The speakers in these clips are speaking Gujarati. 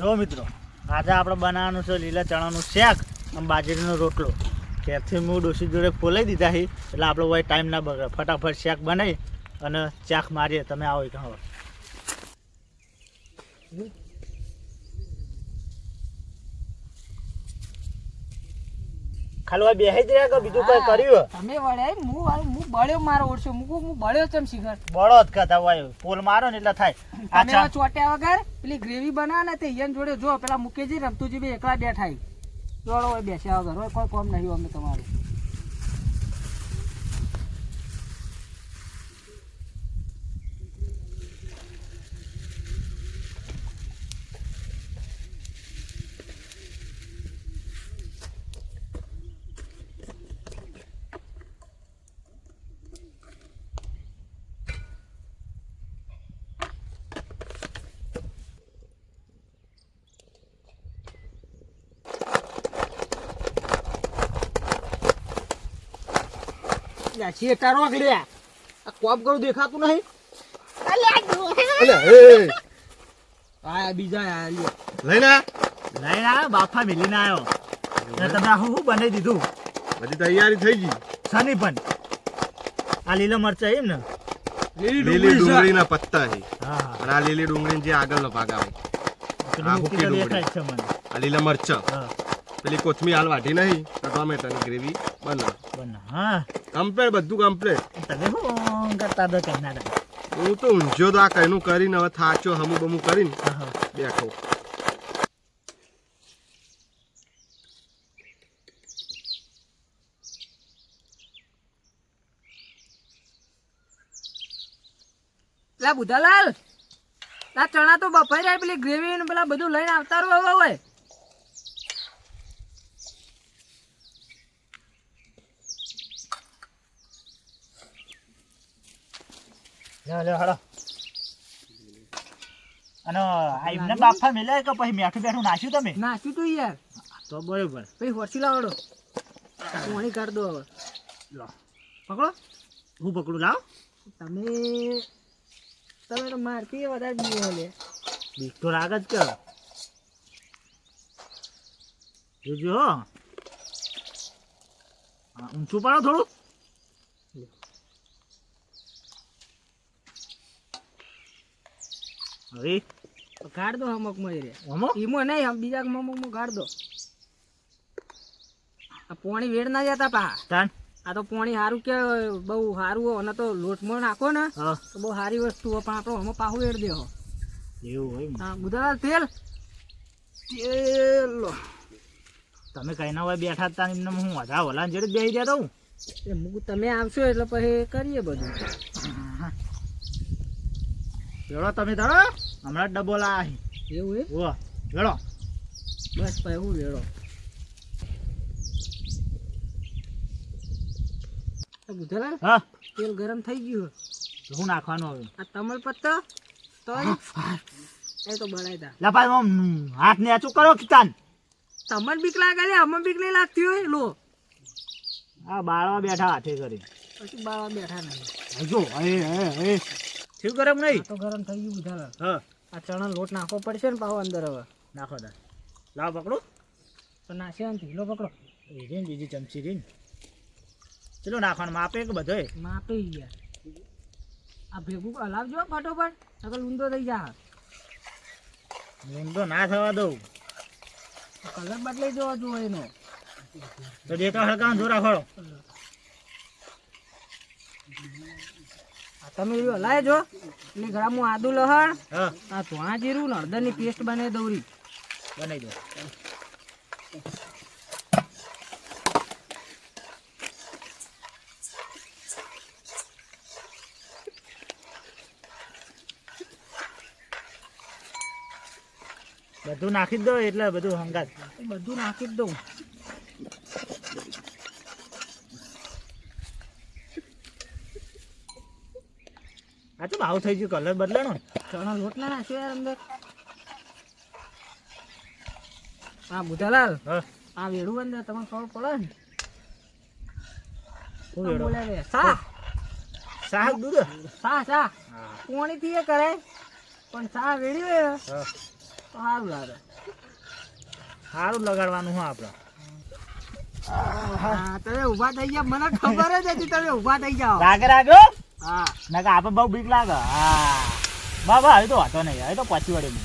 જો મિત્રો, આજે આપણે બનાવવાનું છે લીલા ચણાનું શાક અને બાજરીનો રોટલો. ત્યારથી હું ડોસી જોડે ફોલાઈ દીધા છે, એટલે આપણો ભાઈ ટાઈમ ના બગડે. ફટાફટ શાક બનાવી અને ચાક મારીએ. તમે આવો એક ખાલી બેસી જ રહ્યા કે બીજું કઈ કર્યું? તમે વળે હું હું બળ્યો મારો ઓળશો હું હું બળ્યો ચમ શિખર. બળો જ કથા હોય પોલ મારો ને એટલે થાય. તમે ચોટ્યા વગર પેલી ગ્રેવી બનાવે ને તે યન જોડે જો પેલા મુકેજી રમતુજી બે એકલા બેઠાય. જોડો હોય બેસ્યા વગર. હોય કોઈ કોમ નહીં અમે તમારું. શેટા રોકડ્યા આ કોપ કરું દેખાતું નહીં. અલ્યા એ આ બીજા આ લ્યો. લઈને આ. લઈને આવ્યો બાફા મિલીને આવ્યો ને તમે આખું શું બનાવી દીધું? બધી તૈયારી થઈ ગઈ. સની પણ. આ લીલા મરચા એમ ને? લીલી ડુંગળીના પત્તા હા હા. અને આ લીલી ડુંગળી જે આગળનો ભાગ આવે. પેલું આ છે મને. આ લીલા મરચા. હા. પેલી કોથમી હાલ વાઢી નહીં તો ટોમેટાની ગ્રેવી બના બના હા. કમ્પ્લેટ બધું કમ્પ્લેટ તમે શું કરતા હતા કઈ હું તો ઊંઝ્યો તો આ કઈનું કરીને હવે થાચો હમું બમું કરીને બેઠો. લા બુધાલાલ આ ચણા તો બફાઈ રહ્યા પેલી ગ્રેવી ને પેલા બધું લઈને આવતા રહો હવે. લ્યો લ્યો હળો અને આ એમને બાફા મિલાય કે પછી મેઠું બેઠું નાખ્યું તમે? નાખ્યું તું યાર. તો બરોબર. પછી હોરસી લાવડો. પાણી કાઢ દો હવે. લો. પકડો. હું પકડું? લાવ. તમે તમે તો મારથી વધારે બીએ લે બીક તો રાગ જ કે જોજો હો ઊંચું પાડો થોડું. હવે કાઢ દો અમુક મળી રે ઓમો ઈમો નહીં આમ બીજા અમુક કાઢ દો આ પોણી વેડ ના જતા પા. તાન? આ તો પોણી સારું કે બહુ સારું હોય અને તો લોટમાં નાખો ને હા. તો બહુ સારી વસ્તુ હોય પણ આપણો હમો પાહું વેડ દેહો. એવું હોય. હા બુધાલાલ તેલ? તેલ લો. તમે કઈ ના હોય બેઠા હતા એમને હું વધારે ઓલા જેડે બેસી રહ્યા હું. તમે આવશો એટલે પછી કરીએ બધું. પેલો તમે ધરો હમણાં ડબો ડબ્બો લાયા. એવું એ ઓ વેળો. બસ ભાઈ હું લેડો બુધાલાલ હા? તેલ ગરમ થઈ ગયું હું નાખવાનું હવે? આ તમલ પત્તો? તો એ તો બનાવી દા. લા ભાઈ હાથ ને આચું કરો કિતાન. તમને બીક લાગે અમે અમને બીક નહીં લાગતી હોય? લો. આ બાળવા બેઠા હાથે કરી. પછી બાળવા બેઠા નહીં. જો એ એ એ થયું ગરમ નહીં? તો ગરમ થઈ ગયું બધા હા. આ ચણા લોટ નાખવો પડશે ને પાવો અંદર હવે. નાખો દા. લાવ પકડો. તો નાખ્યા નથી લો પકડો. એ રીન બીજી ચમચી રીન. ચલો નાખવાનું માપે કે બધો? માપે ગયા આ ભેગું હલાવજો ફટોફટ નકર ઊંધો થઈ જા ઊંધો ના થવા દઉં. કલર બદલાઈ જવા જો એનો. તો દેતા હળકા જોરા આ તમે એવું હલાય જો. એટલે ગ્રામમાં આદુ લહણ આ ધોણા જીરું ને હળદરની પેસ્ટ બનાવી દઉરી બનાવી દો. બધું નાખી દો એટલે બધું હંગાત. બધું નાખી જ દઉં. આ તો આવું થઈ ગયું કલર બદલાનો ને. ચણા લોટ નાખ્યો યાર અંદર. હા બુધાલાલ આ વેડું અંદર તમને ખબર પડે ને? શું આ વેડો? બોલે રે સા દૂધ? સા સા હા. એ કરાય પણ સા વેડી હોય તો સારું લાગે. સારું લગાડવાનું હું આપણે તમે ઊભા થઈ ગયા. મને ખબર જ હતી તમે ઊભા થઈ જાઓ. રાગે રાગ્યો હા. ના કે આપણે બહુ બીક લાગે. હા. બાબા હવે તો વાંધો નહીં. હવે તો પછી વળે હું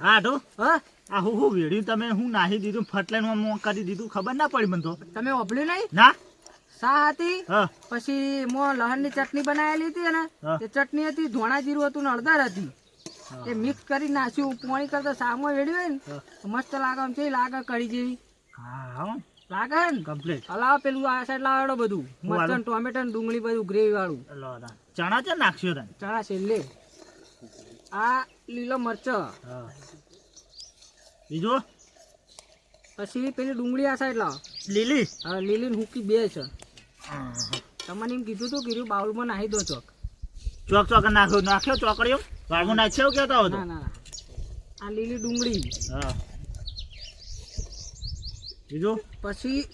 હા તો હા? આ હું હું વેડ્યું તમે? હું નાહી દીધું ફટલાઈન મોં કરી દીધું. ખબર ના પડી મને તો. તમે ઓભળ્યું નહીં? ના. સા હતી? પછી મો લહણની ચટણી બનાવેલી હતી ને તે ચટણી હતી ધોણા જીરું હતું ને હળદર હતી. એ મિક્સ કરી નાખ્યું. પોણી કરતા સામો વેડ્યું ને મસ્ત લાગે આમ કેવી લાગે કઢી જેવી. હા હા લાગે ને? કમ્પ્લીટ હલાવો પેલું આ સાઈડ લાવડો બધું. ટોમેટો ને ડુંગળી બધું ગ્રેવી વાળું. ચણા છે નાખ્યો તને? ચણા છેલ્લે આ લીલો મરચો. પછી પેલી ડુંગળી આ સાઈડ લાવો. લીલી? હા લીલી ને હુકી બે છે. તમને એમ કીધું તું કીધું બાઉલમાં નાખી દો ચોક. ચોક ચોક નાખ્યો નાખ્યો ચોકડીઓ? વાળું નાખ્યો કેતા હતો ના ના ના. આ લીલી ડુંગળી. હા. બીજું? પછી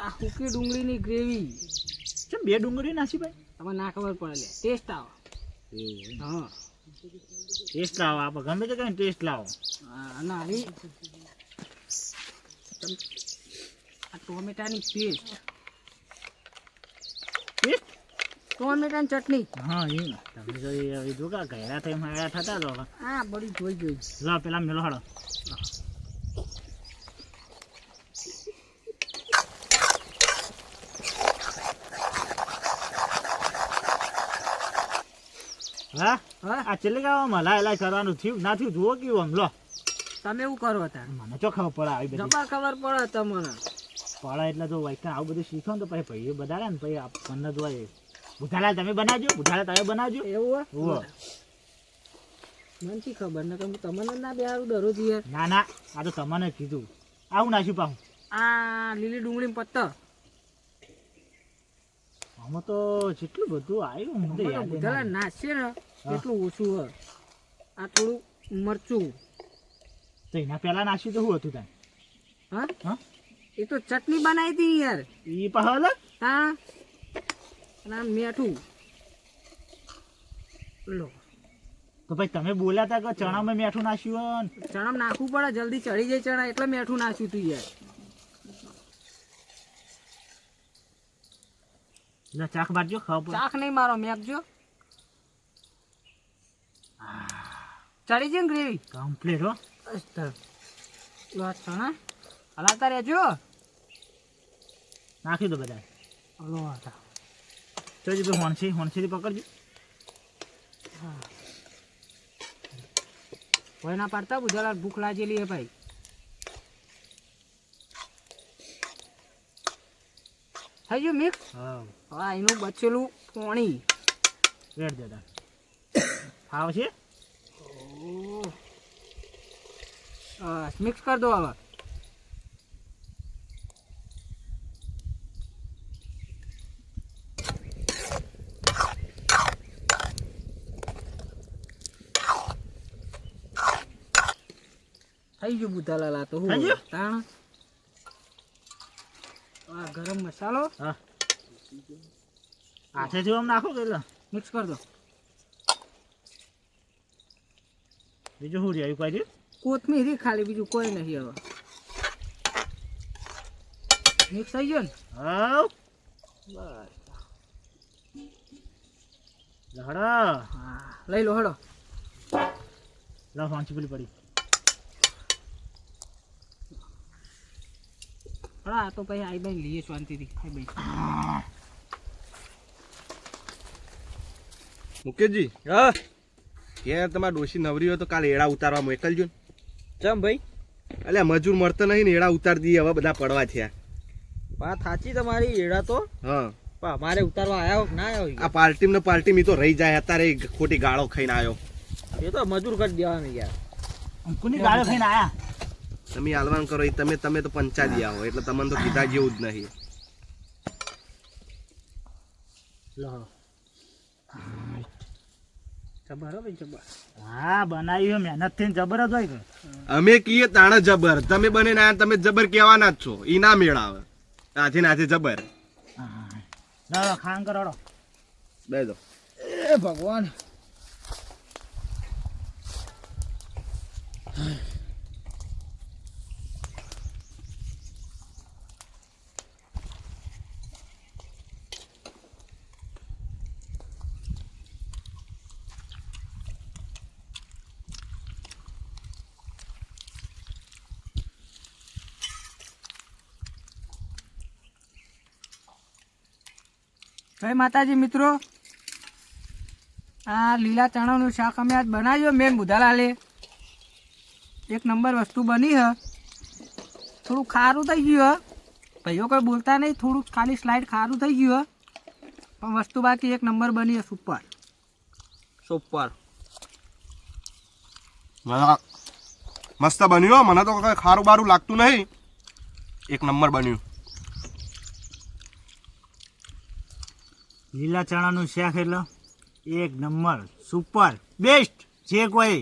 આ હુકી ડુંગળીની ગ્રેવી. ચમ બે ડુંગળી નાખી ભાઈ? તમે ના ખબર પડે લે ટેસ્ટ આવે. હા. ટેસ્ટ લાવો આપણે ગમે તે કઈ ટેસ્ટ લાવો. હા, તમ- આ ટોમેટાની પેસ્ટ ટેસ્ટ ટોમેટાની ચટણી. હા એ. તમે જો એ જો કા ઘેરા થઈ માયા થતા તો હા બડી જોઈ જોઈ. લો પેલા મેલો હાડો હા? હા? આ છેલ્લે કાવા મલા એલા કરવાનું થયું? ના થયું? જુઓ કેવું આમ લો. તમે એવું કરો હતા મને ચો ખબર પડે આવી બધી. જબર ખબર પડે તમને પડે એટલે તો વાઈકા આવું બધું શીખો ને તો પછી ભાઈઓ બધા ને પછી આપણને તો હોય બુધાલા તમે બનાવજો બુધાલા તમે બનાવજો. એવું હોય? મને શી ખબર? ને કે હું તમને ના બેહારું દરરોજ યાર. ના ના આ તો તમને કીધું. આવું નાખ્યું પાહું. આ લીલી ડુંગળી પત્તર આમાં તો જેટલું બધું આવ્યું મને તો યાદ બુધાલા ના એટલું ઓછું હોય. આ થોડું મરચું. તો એના પહેલા નાખ્યું તો શું હતું તને? હા? હા? એ તો ચટણી બનાવી હતી યાર. એ પહેલા તા અને આ મીઠું. લો તો ભાઈ તમે બોલ્યા હતા કે ચણામાં મેઠું નાખ્યું હોય ને. નાખવું પડે જલ્દી ચડી જાય ચણા એટલે મેઠું નાખ્યું તું યાર. ચાખ ખાવ પડે. ચાખ નહીં મારો મેકજો. ચડી જાય ને ગ્રેવી? કમ્પ્લીટ હો. ચણા. હલાતા રહેજો. નાખી દો બધા હલો આ તો ભાઈ હોણસી હોણસીથી પકડજો. કોઈ ના પાડતા બુધાલા ભૂખ લાગેલી હે ભાઈ. થઈ ગયું મિક્સ હા. હા એનું બચેલું પોણી. રેડ દેતા ફાવશે મિક્સ કરી દો હવે. બુધાલાલ આ તો હું તાણ? આ ગરમ મસાલો. હા. હાથેથી આમ નાખો કે લે. મિક્સ કર દો. બીજું શું રહ્યું કોઈ રહ્યું? કોથમીરી ખાલી બીજું કોઈ નહીં હવે. મિક્સ થઈ ગયો ને? હા બસ. લહડો હા. લઈ લો હડો લો હોણસી પેલી પડી. આ તો પછી આઈ બેન લઈએ શાંતિથી આઈ બેન મુકેશજી હા. ક્યાં તમારા ડોશી નવરી હોય તો કાલે એડા ઉતારવા મોકલજો ને. ચમ ભાઈ? એટલે મજૂર મળતો નહીં ને એડા ઉતાર દઈએ હવે બધા પડવા થયા. વાત સાચી તમારી એડા તો. હા. પણ અમારે ઉતારવા આવ્યા હો ના આવ્યો આ પાર્ટી ને પાર્ટી મી તો રહી જાય અત્યારે ખોટી ગાળો ખાઈને આવ્યો એ તો મજૂર કરી દેવાનું યાર. કોની ગાળો ખાઈને આયા. તમે હાલવાન કરો એ તમે તમે તો પંચાજી આવો એટલે તમને તો કીધા જેવું જ નહીં. જબર જબર. જબર અમે કહીએ તાણે જબર. તમે બને ના તમે જબર કહેવાના જ છો. ઈ ના મેળાવે. આથી નાથી જબર. હા. લો ખાન કરો હેડો. દો. એ ભગવાન. જય માતાજી મિત્રો. આ લીલા ચણાનું શાક અમે આજ બનાવ્યું મેં બુધાલાલે. એક નંબર વસ્તુ બની હ. થોડું ખારું થઈ ગયું હ. ભાઈઓ કોઈ બોલતા નહીં થોડુંક ખાલી સ્લાઇડ ખારું થઈ ગયું હ. પણ વસ્તુ બાકી એક નંબર બની હ સુપર. સુપર. મસ્ત બન્યું હો. મને તો કઈ ખારું બારું લાગતું નહીં. એક નંબર બન્યું. લીલા ચણાનું શાક એટલે એક નંબર. સુપર બેસ્ટ જે કોઈ